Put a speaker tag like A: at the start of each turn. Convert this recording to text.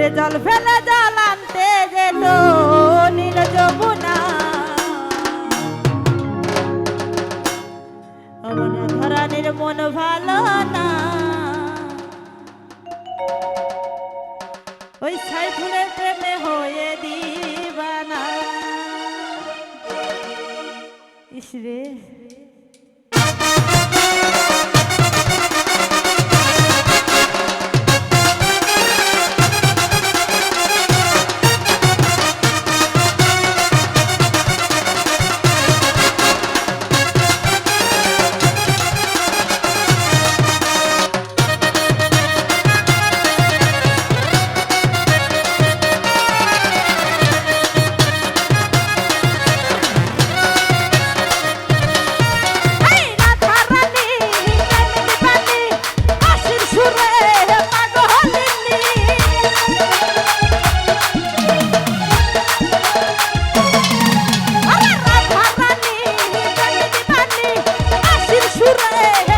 A: করে জল ফেলে জল আনতে যেত, নীল যমুনা। ধরানির মন ভালো না। ওই সাইফুলের প্রেমে হয়ে দিবানা। ইসরে রে